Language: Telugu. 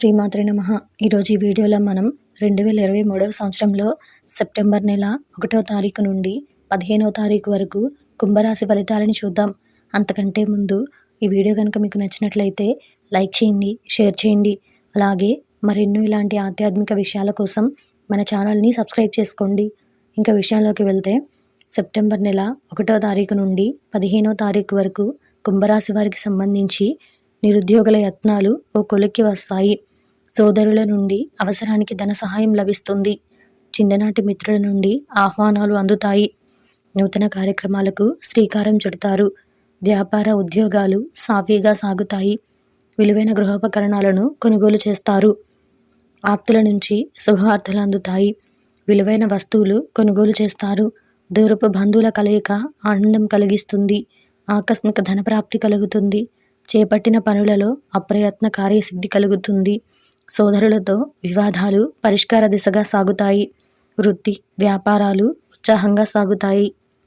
శ్రీమాత్రి నమ. ఈరోజు ఈ వీడియోలో మనం రెండు వేల ఇరవై మూడవ సంవత్సరంలో సెప్టెంబర్ నెల ఒకటో తారీఖు నుండి పదిహేనవ తారీఖు వరకు కుంభరాశి ఫలితాలని చూద్దాం. అంతకంటే ముందు ఈ వీడియో కనుక మీకు నచ్చినట్లయితే లైక్ చేయండి షేర్ చేయండి. అలాగే మరెన్నో ఇలాంటి ఆధ్యాత్మిక విషయాల కోసం మన ఛానల్ని సబ్స్క్రైబ్ చేసుకోండి. ఇంకా విషయంలోకి వెళ్తే సెప్టెంబర్ నెల ఒకటో తారీఖు నుండి పదిహేనో తారీఖు వరకు కుంభరాశి వారికి సంబంధించి నిరుద్యోగుల యత్నాలు ఓ కొలిక్కి వస్తాయి. సోదరుల నుండి అవసరానికి ధన సహాయం లభిస్తుంది. చిన్ననాటి మిత్రుల నుండి ఆహ్వానాలు అందుతాయి. నూతన కార్యక్రమాలకు శ్రీకారం చుడతారు. వ్యాపార ఉద్యోగాలు సాఫీగా సాగుతాయి. విలువైన గృహోపకరణాలను కొనుగోలు చేస్తారు. ఆప్తుల నుంచి శుభవార్తలు అందుతాయి. విలువైన వస్తువులు కొనుగోలు చేస్తారు. దూరపు బంధువుల కలయిక ఆనందం కలిగిస్తుంది. ఆకస్మిక ధనప్రాప్తి కలుగుతుంది. చేపట్టిన పనులలో అప్రయత్న కార్యసిద్ధి కలుగుతుంది. సోదరులతో వివాదాలు పరిష్కార దిశగా సాగుతాయి. వృత్తి వ్యాపారాలు ఉత్సాహంగా సాగుతాయి.